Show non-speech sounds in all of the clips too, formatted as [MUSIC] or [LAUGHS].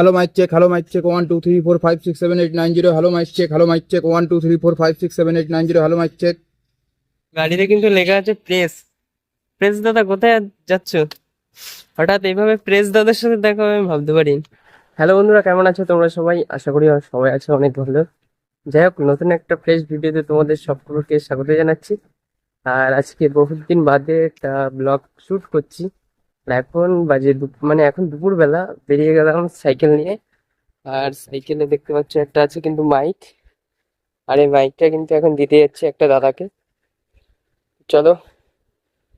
Hello mic check hello mic check one two three four five six seven eight nine zero hello mic check hello mic check one two three four five six seven eight nine zero hello mic check গাড়িতে কিন্তু লেখা আছে press press দাদা কোথায় যাচ্ছ? হঠাৎ এইভাবে press দাদার সাথে দেখা আমি ভাবতে পারি হ্যালো বন্ধুরা কেমন আছো? তোমরা সবাই? আশা করি সবাই আছো অনেক ভালো। যাই হোক নতুন একটা ফ্রেশ ভিডিওতে তোমাদের সবগুলোকে স্বাগত জানাচ্ছি। আর আজকে বহুদিন বাদে একটা ব্লগ শ্যুট করছি। এখন বাজে মানে এখন দুপুরবেলা বেরিয়ে গেলাম সাইকেল নিয়ে। আর সাইকেলে দেখতে পাচ্ছ একটা আছে কিন্তু মাইক। আর এই মাইকটা কিন্তু এখন দিতে যাচ্ছে একটা দাদাকে। চলো,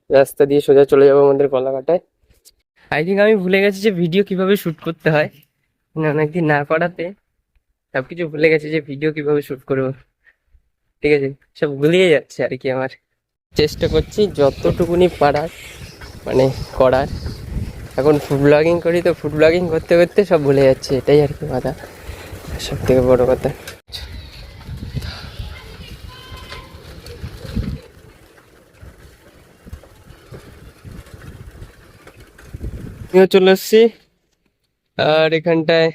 রাস্তা দিয়ে সোজা চলে যাব আমাদের কলাকাটায় আই থিঙ্ক আমি ভুলে গেছি যে ভিডিও কীভাবে শ্যুট করতে হয়। মানে অনেকদিন না করাতে সব কিছু ভুলে গেছি যে ভিডিও কীভাবে শ্যুট করব। ঠিক আছে, সব ভুলিয়ে যাচ্ছে আর কি আমার। চেষ্টা করছি যতটুকুনি পারার। মানে করার। এখন ফুড ব্লগিং করি তো ফুড ব্লগিং করতে করতে সব ভুলে যাচ্ছে, এটাই আর কি কথা। সব থেকে বড় কথা। আমিও চলে এসছি আর এখানটায়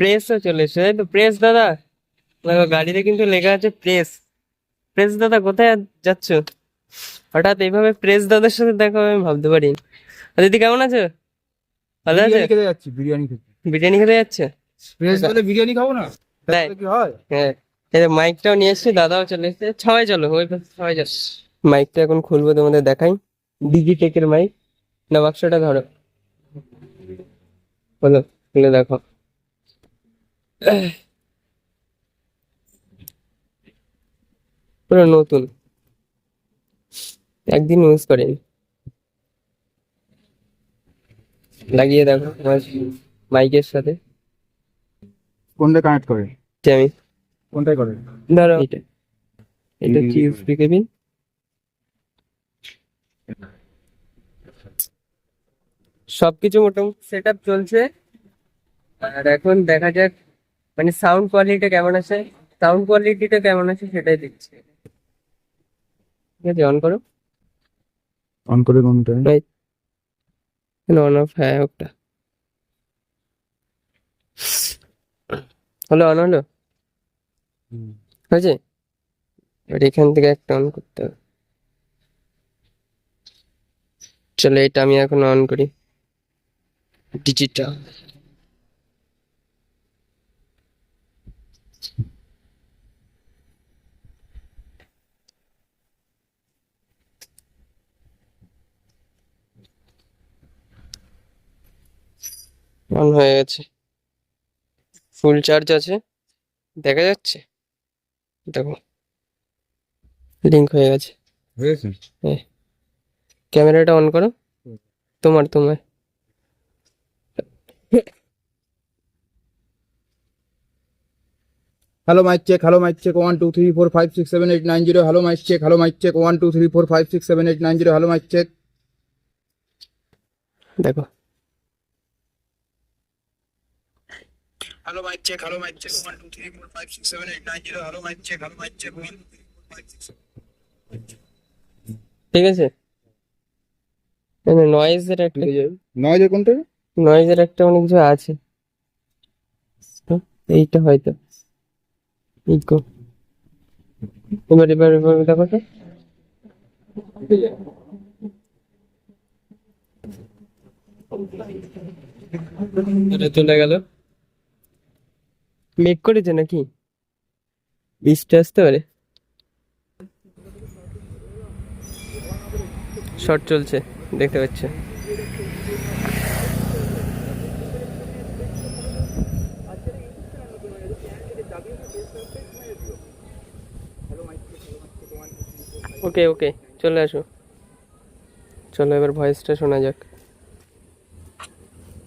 প্রেসও চলে এসছে। তাই তো প্রেস দাদা। গাড়িতে কিন্তু লেখা আছে প্রেস প্রেস দাদা, কোথায় যাচ্ছ? হঠাৎ এইভাবে প্রেস দাদার সাথে দেখা হবে আমি ভাবতে পারি দিদি কেমন আছো? ভালো আছে? বিরিয়ানি খেতে যাচ্ছি বিরিয়ানি খেতে। বিরিয়ানি খেতে যাচ্ছে? ফ্রেশ হলে বিরিয়ানি খাব না? তাই? কি হয়? হ্যাঁ। এই মাইকটাও নিয়ে এসছি দাদাও চলে এসছে। সবাই চলো ওই সবাই চলো মাইকটা এখন খুলবো তোমাদের দেখাই। ডিজি টেকের মাইক না বাক্সটা ধরো। বলো খুলে দেখো। পুরো নতুন। একদিন ইউজ করিনি লাগিয়ে দেখো আমার মাইকের সাথে। কোনটা কানেক্ট করে? আমি। কোনটাই করে? ধরো। এটা এটা হচ্ছে ইউএসবি কেবিন সবকিছু মোটামুটি সেট আপ চলছে। আর এখন দেখা যাক মানে সাউন্ড কোয়ালিটিটা কেমন আছে? সাউন্ড কোয়ালিটিটা কেমন আছে সেটাই দেখছি। ঠিক আছে অন করো। অন করে কোনটা? অন অফ হ্যাঁ ওটা। হলো অন হলো হয়েছে? এবার এখান থেকে একটা অন করতে হবে। চলো এটা আমি এখন অন করি। ডিজিটাল অন হয়ে গেছে। ফুল চার্জ আছে। দেখা যাচ্ছে? দেখো। লিঙ্ক হয়ে গেছে। হ্যাঁ। ক্যামেরাটা অন করো। তোমার তোমার। Hello mic check hello mic check one two three four five six seven eight nine zero hello mic check hello mic check one two three four five six seven eight nine zero hello mic check দেখো। Hello, mic check. Hello, mic check. One, two, three, four, five, six, seven, eight, nine, zero. Hello, mic check. Hello, mic check. One, two, three, four, five, six, seven. ঠিক আছে নয়েজের একটা নয়েজের কোনটা নয়েজের একটা অনেক কিছু আছে এইটা হয়তো ইকো এবার এবার এবার দেখো তো এটা চলে গেল মেক করেছে নাকি? বৃষ্টি আসতে পারে শর্ট চলছে, দেখতে পাচ্ছে। ওকে ওকে চলে আসো। চলো এবার ভয়েসটা শোনা যাক।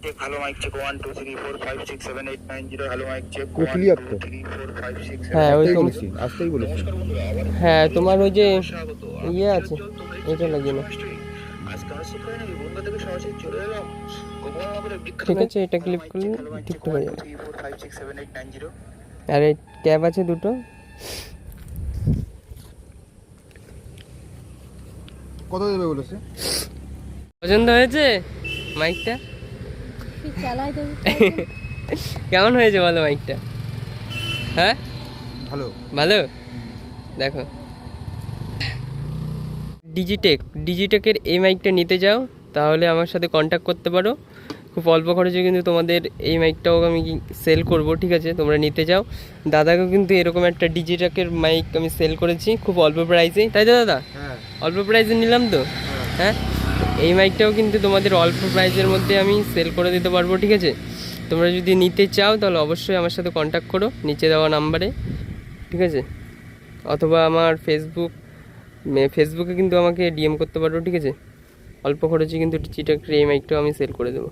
Check mic check 1 2 3 4 5 6 7 8 9 0 hello mic check 1 2 3 4 5 হ্যাঁ, হ্যাঁ তোমার ওই যে ইয়ে আছে এটা লাগিয়ে নাও। ঠিক আছে এটা ক্লিপ ঠিক হয়ে যাবে। আরে ক্যাব আছে দুটো? কত দেবে বলেছে? পছন্দ হয়েছে? মাইকটা [LAUGHS] কেমন হয়েছে বলো মাইকটা হ্যাঁ? ভালো। ভালো? দেখো। ডিজিটেক ডিজিটেকের এই মাইকটা নিতে যাও তাহলে আমার সাথে কন্ট্যাক্ট করতে পারো। খুব অল্প খরচে কিন্তু তোমাদের এই মাইকটাও আমি সেল করব ঠিক আছে? তোমরা নিতে যাও। দাদাকেও কিন্তু এরকম একটা ডিজিটেকের মাইক আমি সেল করেছি খুব অল্প প্রাইসে তাই তো দাদা? হ্যাঁ। অল্প প্রাইসে নিলাম তো? হ্যাঁ? এই মাইকটাও কিন্তু তোমাদের অল্প প্রাইসের মধ্যে আমি সেল করে দিতে পারব, ঠিক আছে? তোমরা যদি নিতে চাও, তাহলে অবশ্যই আমার সাথে কন্ট্যাক্ট করো, নিচে দেওয়া নাম্বারে ঠিক আছে? অথবা আমার ফেসবুক ফেসবুকে কিন্তু আমাকে ডিএম করতে পারো, ঠিক আছে? অল্প খরচে কিন্তু চিটাক এই মাইকটাও আমি সেল করে দেবো।